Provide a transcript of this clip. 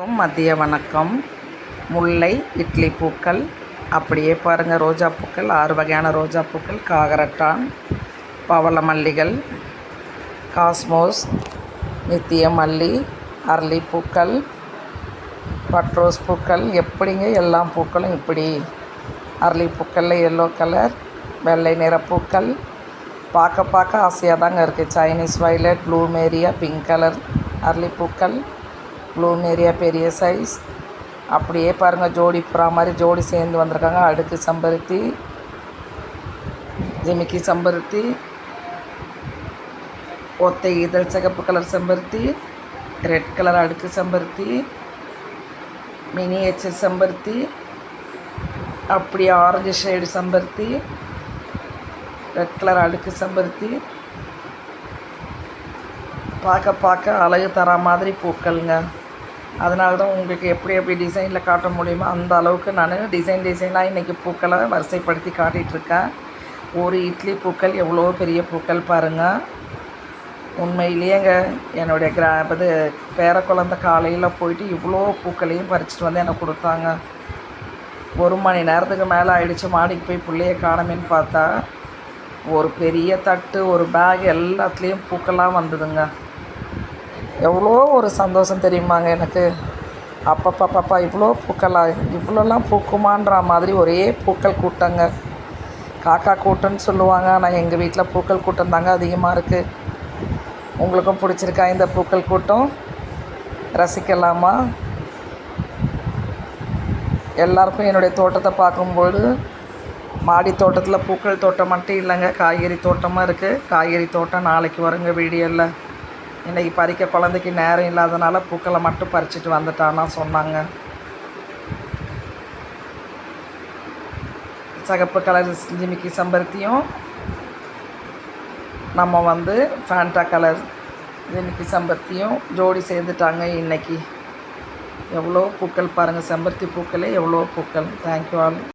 மதிய வணக்கம். முல்லை இட்லி பூக்கள். அப்படியே பாருங்கள் ரோஜா பூக்கள் ஆறு வகையான ரோஜா பூக்கள் காகரட்டான் பவள மல்லிகள் காஸ்மோஸ் நித்திய மல்லி அரளி பூக்கள் பட்ரோஸ் பூக்கள். எப்படிங்க எல்லா பூக்களும் இப்படி? அரளி பூக்களில் எல்லோ கலர் வெள்ளை நிற பூக்கள். பார்க்க பார்க்க ஆசையாக தாங்க இருக்குது Chinese violet plumeria pink colour அரளி பூக்கள். ப்ளூமேரியா பெரிய சைஸ் அப்படியே பாருங்கள் ஜோடி புறா மாதிரி ஜோடி சேர்ந்து வந்திருக்காங்க. அடுக்கு சம்பருத்தி ஜிமிக்கி சம்பருத்தி ஒத்தை இதழ் சிகப்பு கலர் செம்பருத்தி ரெட் கலர் அடுக்கு செம்பருத்தி மினியேச்சர் செம்பருத்தி அப்படி ஆரஞ்சு ஷேடு செம்பருத்தி ரெட் கலர் அடுக்கு செம்பருத்தி. பார்க்க பார்க்க அழகு தர மாதிரி பூக்கள்ங்க. அதனால தான் உங்களுக்கு எப்படி எப்படி டிசைனில் காட்ட முடியுமோ அந்த அளவுக்கு நான் டிசைன் டிசைனாக இன்றைக்கி பூக்களை வரிசைப்படுத்தி காட்டிகிட்ருக்கேன் ஒரு இட்லி பூக்கள் எவ்வளோ பெரிய பூக்கள் பாருங்கள் உண்மையிலேயேங்க என்னுடைய கிரா இது பேர குழந்த காலையில் போயிட்டு இவ்வளோ பூக்களையும் பறிச்சிட்டு வந்து எனக்கு கொடுத்தாங்க. ஒரு மணி நேரத்துக்கு மேலே ஆயிடுச்சு மாடிக்கு போய் பிள்ளைய காணமேன்னு பார்த்தா ஒரு பெரிய தட்டு ஒரு பேக் எல்லாத்துலேயும் பூக்களாக வந்ததுங்க. எவ்வளோ ஒரு சந்தோஷம் தெரியுமாங்க எனக்கு. அப்பப்பப்பப்பா இவ்வளோ பூக்களா இவ்வளோலாம் பூக்குமான்ற மாதிரி ஒரே பூக்கள் கூட்டங்க. காக்கா கூட்டம்னு சொல்லுவாங்க ஆனால் எங்கள் வீட்டில் பூக்கள் கூட்டம் தாங்க அதிகமாக இருக்குது உங்களுக்கும் பிடிச்சிருக்கா இந்த பூக்கள் கூட்டம்? ரசிக்கலாமா? எல்லாருக்கும் என்னுடைய தோட்டத்தை பார்க்கும்போது மாடி தோட்டத்தில் பூக்கள் தோட்டம் மட்டும் இல்லைங்க காய்கறி தோட்டமாக இருக்குது காய்கறி தோட்டம் நாளைக்கு வருங்க வீடியோவில் இன்றைக்கி பறிக்க குழந்தைக்கு நேரம் இல்லாதனால பூக்களை மட்டும் பறிச்சிட்டு வந்துட்டான்னா சொன்னாங்க. சகப்பு கலர் ஜிமிக்கி செம்பருத்தியும் நம்ம வந்து ஃபேண்டா கலர் ஜிமிக்கி செம்பருத்தியும் ஜோடி சேர்ந்துட்டாங்க இன்றைக்கி எவ்வளோ பூக்கள் பாருங்கள் செம்பருத்தி பூக்களே எவ்வளோ பூக்கள். Thank you all